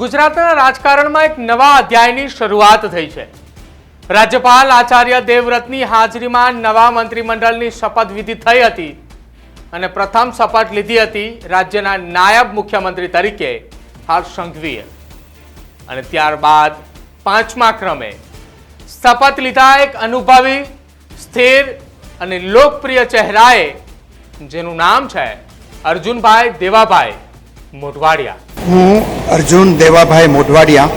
ગુજરાતના રાજકારણમાં એક નવા અધ્યાયની શરૂઆત થઈ છે. રાજ્યપાલ આચાર્ય દેવવ્રતની હાજરીમાં નવા મંત્રીમંડળની શપથવિધિ થઈ હતી અને પ્રથમ શપથ લીધી હતી રાજ્યના નાયબ મુખ્યમંત્રી તરીકે હર્ષ સંઘવીએ અને ત્યારબાદ પાંચમા ક્રમે શપથ લીધા એક અનુભવી, સ્થિર અને લોકપ્રિય ચહેરાએ, જેનું નામ છે અર્જુનભાઈ દેવાભાઈ મોઢવાડિયા. હું અર્જુન દેવાભાઈ મોઢવાડિયા.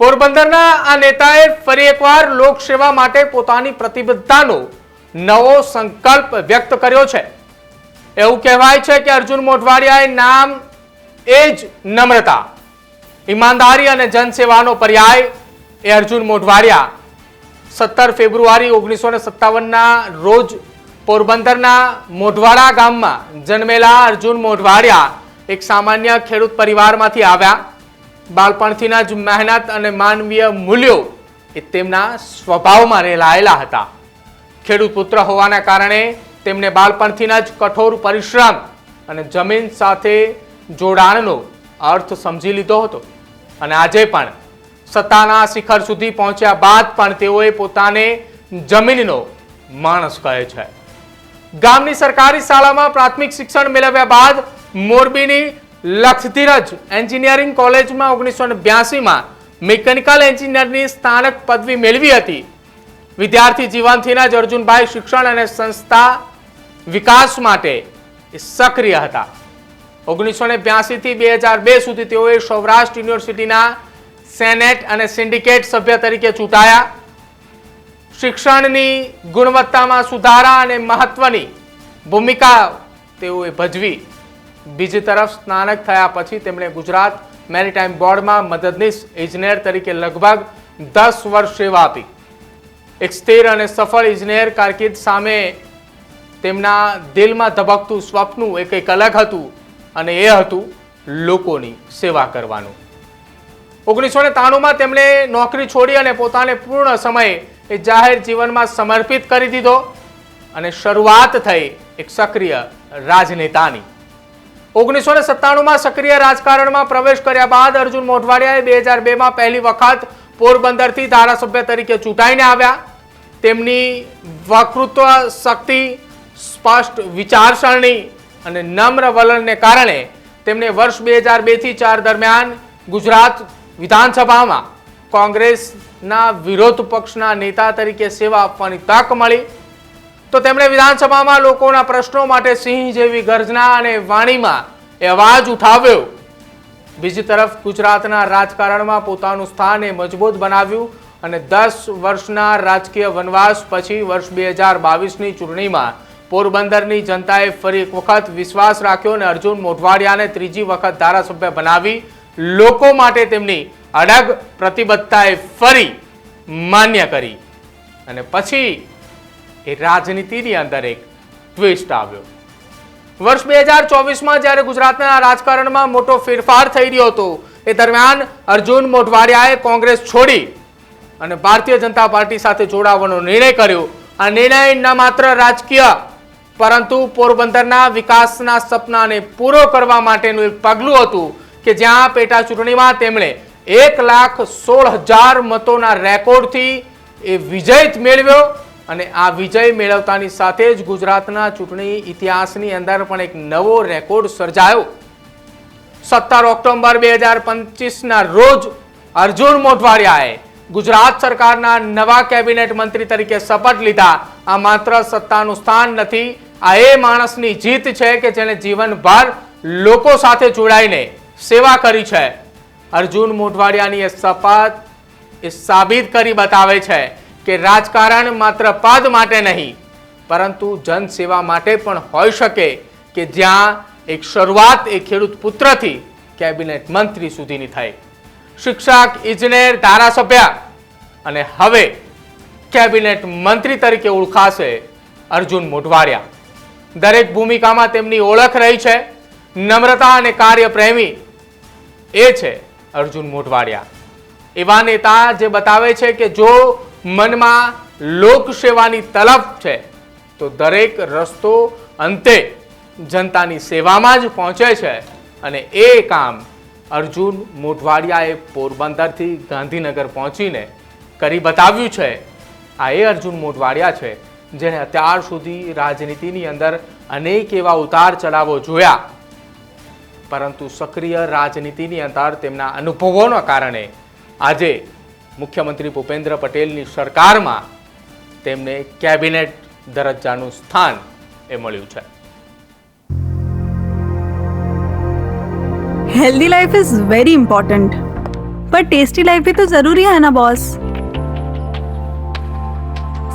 પોરબંદરના આ નેતાએ ફરી એકવાર લોકસેવા માટે પોતાની પ્રતિબદ્ધતાનો નવો સંકલ્પ વ્યક્ત કર્યો છે. એવું કહેવાય છે કે અર્જુન મોઢવાડિયાએ નામ એ જ નમ્રતા ઈમાનદારી અને જનસેવાનો પર્યાય એ અર્જુન મોઢવાડિયા. સત્તર ફેબ્રુઆરી ઓગણીસો ને સત્તાવનના રોજ પોરબંદરના મોઢવાડા ગામમાં જન્મેલા અર્જુન મોઢવાડિયા એક સામાન્ય ખેડૂત પરિવારમાંથી આવ્યા. બાળપણથીના જ મહેનત અને માનવીય મૂલ્યો એ તેમના સ્વભાવમાં રહેલાયેલા હતા. ખેડૂત પુત્ર હોવાના કારણે તેમને બાળપણથીના જ કઠોર પરિશ્રમ અને જમીન સાથે જોડાણનો અર્થ સમજી લીધો હતો. અને આજે પણ સત્તાના શિખર સુધી પહોંચ્યા બાદ પણ તેઓએ પોતાને જમીનનો માણસ કહે છે. ગામની સરકારી શાળામાં પ્રાથમિક શિક્ષણ મેળવ્યા બાદ મોરબીની લક્ષધીરજ એન્જિનિયરિંગ કોલેજમાં ઓગણીસો બ્યાસીમાં મિકેનિકલ એન્જિનિયરની સ્થાનક પદવી મેળવી હતી. વિદ્યાર્થી જીવનથીના જ અર્જુનભાઈ શિક્ષણ અને સંસ્થા વિકાસ માટે સક્રિય હતા. ઓગણીસો ને બ્યાસીથી બે હજાર બે સુધી તેઓએ સૌરાષ્ટ્ર યુનિવર્સિટીના સેનેટ અને સિન્ડિકેટ સભ્ય તરીકે ચૂંટાયા. શિક્ષણની ગુણવત્તામાં સુધારા અને મહત્વની ભૂમિકા તેઓએ ભજવી. બીજી તરફ સ્નાનક થયા પછી તેમણે ગુજરાત મેરીટાઈમ બોર્ડમાં મદદનીશ ઇજનેર તરીકે લગભગ દસ વર્ષ સેવા આપી. એક સ્થિર અને સફળ ઇજનેર કારકિર્દ સામે તેમના દિલમાં ધબકતું સ્વપ્નું એક એક અલગ હતું. અને એ હતું લોકોની સેવા કરવાનું. ઓગણીસો ને ત્રાણુંમાં તેમણે નોકરી છોડી અને પોતાને પૂર્ણ સમયે એ જાહેર જીવનમાં સમર્પિત કરી દીધો અને શરૂઆત થઈ એક સક્રિય રાજનેતાની. ઓગણીસો ને સત્તાણુંમાં સક્રિય રાજકારણમાં પ્રવેશ કર્યા બાદ અર્જુન મોઢવાડિયાએ બે હજાર બેમાં પહેલી વખત પોરબંદરથી ધારાસભ્ય તરીકે ચૂંટાઈને આવ્યા. તેમની વકૃત્વ શક્તિ, સ્પષ્ટ વિચારસરણી અને નમ્ર વલણને કારણે તેમણે વર્ષ બે હજાર બેથી ચાર દરમિયાન ગુજરાત વિધાનસભામાં કોંગ્રેસના વિરોધ પક્ષના નેતા તરીકે સેવા આપવાની તક મળી. તો તેમણે વિધાનસભામાં લોકોના પ્રશ્નો માટે સિંહ જેવી ગર્જના અને વાણીમાં એ અવાજ ઉઠાવ્યો. બીજી તરફ ગુજરાતના રાજકારણમાં પોતાનું સ્થાન એ મજબૂત બનાવ્યું અને દસ વર્ષના રાજકીય વનવાસ પછી વર્ષ બે હજાર બાવીસની ચૂંટણીમાં પોરબંદરની જનતાએ ફરી એક વખત વિશ્વાસ રાખ્યો અને અર્જુન મોઢવાડિયાને ત્રીજી વખત ધારાસભ્ય બનાવી. લોકો માટે તેમની અડગ પ્રતિબદ્ધતાએ ફરી માન્ય કરી. અને પછી એ રાજનીતિની અંદર એક ટ્વિસ્ટ આવ્યો. વર્ષ બે હજાર ચોવીસમાં જ્યારે ગુજરાતના રાજકારણમાં મોટો ફેરફાર થઈ રહ્યો હતો, એ દરમિયાન અર્જુન મોઢવાડિયાએ કોંગ્રેસ છોડી અને ભારતીય જનતા પાર્ટી સાથે જોડાવાનો નિર્ણય કર્યો. આ નિર્ણય ન માત્ર રાજકીય પરંતુ પોરબંદરના વિકાસના સપનાને પૂરો કરવા માટેનું એક પગલું હતું કે જ્યાં પેટા ચૂંટણીમાં તેમણે એક લાખ સોળ હજાર મતોના રેકોર્ડથી એ વિજય મેળવ્યો અને આ વિજય મેળવતાની સાથે જ ગુજરાતના ચૂંટણી ઇતિહાસની અંદર પણ એક નવો રેકોર્ડ સર્જાયો. સત્તર ઓક્ટોબર બે હજાર પચીસના રોજ અર્જુન મોઢવાડિયાએ ગુજરાત સરકારના નવા કેબિનેટ મંત્રી તરીકે શપથ લીધા. આ માત્ર સત્તાનું સ્થાન નથી, આ એ માણસની જીત છે કે જેને જીવનભર લોકો સાથે જોડાઈને સેવા કરી છે. અર્જુન મોઢવાડિયાની એ શપથ એ સાબિત કરી બતાવે છે કે રાજકારણ માત્ર પદ માટે નહીં, પરંતુ જનસેવા માટે પણ હોઈ શકે કે જ્યાં એક શરૂઆત એ ખેડૂત પુત્રથી કેબિનેટ મંત્રી સુધીની થઈ. શિક્ષક, ઇજનેર, ધારાસભ્ય અને હવે કેબિનેટ મંત્રી તરીકે ઓળખાશે અર્જુન મોઢવાડિયા. દરેક ભૂમિકામાં તેમની ઓળખ રહી છે. નમ્રતા અને કાર્યપ્રેમી એ છે અર્જુન મોઢવાડિયા. એવા નેતા જે બતાવે છે કે જો મનમાં લોકસેવાની તલબ છે, તો દરેક રસ્તો અંતે જનતાની સેવામાં જ પહોંચે છે અને એ કામ અર્જુન મોઢવાડિયાએ પોરબંદરથી ગાંધીનગર પહોંચીને કરી બતાવ્યું છે આ એ અર્જુન મોઢવાડિયા છે જેણે અત્યાર સુધી રાજનીતિની અંદર અનેક એવા ઉતાર ચઢાવો જોયા પરંતુ સક્રિય રાજનીતિની અંદર તેમના અનુભવોના કારણે આજે મુખ્યમંત્રી ભૂપેન્દ્ર પટેલની સરકારમાં તેમને કેબિનેટ દરજ્જાનું સ્થાન એ મળ્યું છે healthy life is very important पर टेस्टी लाइफ भी तो जरूरी है ना बॉस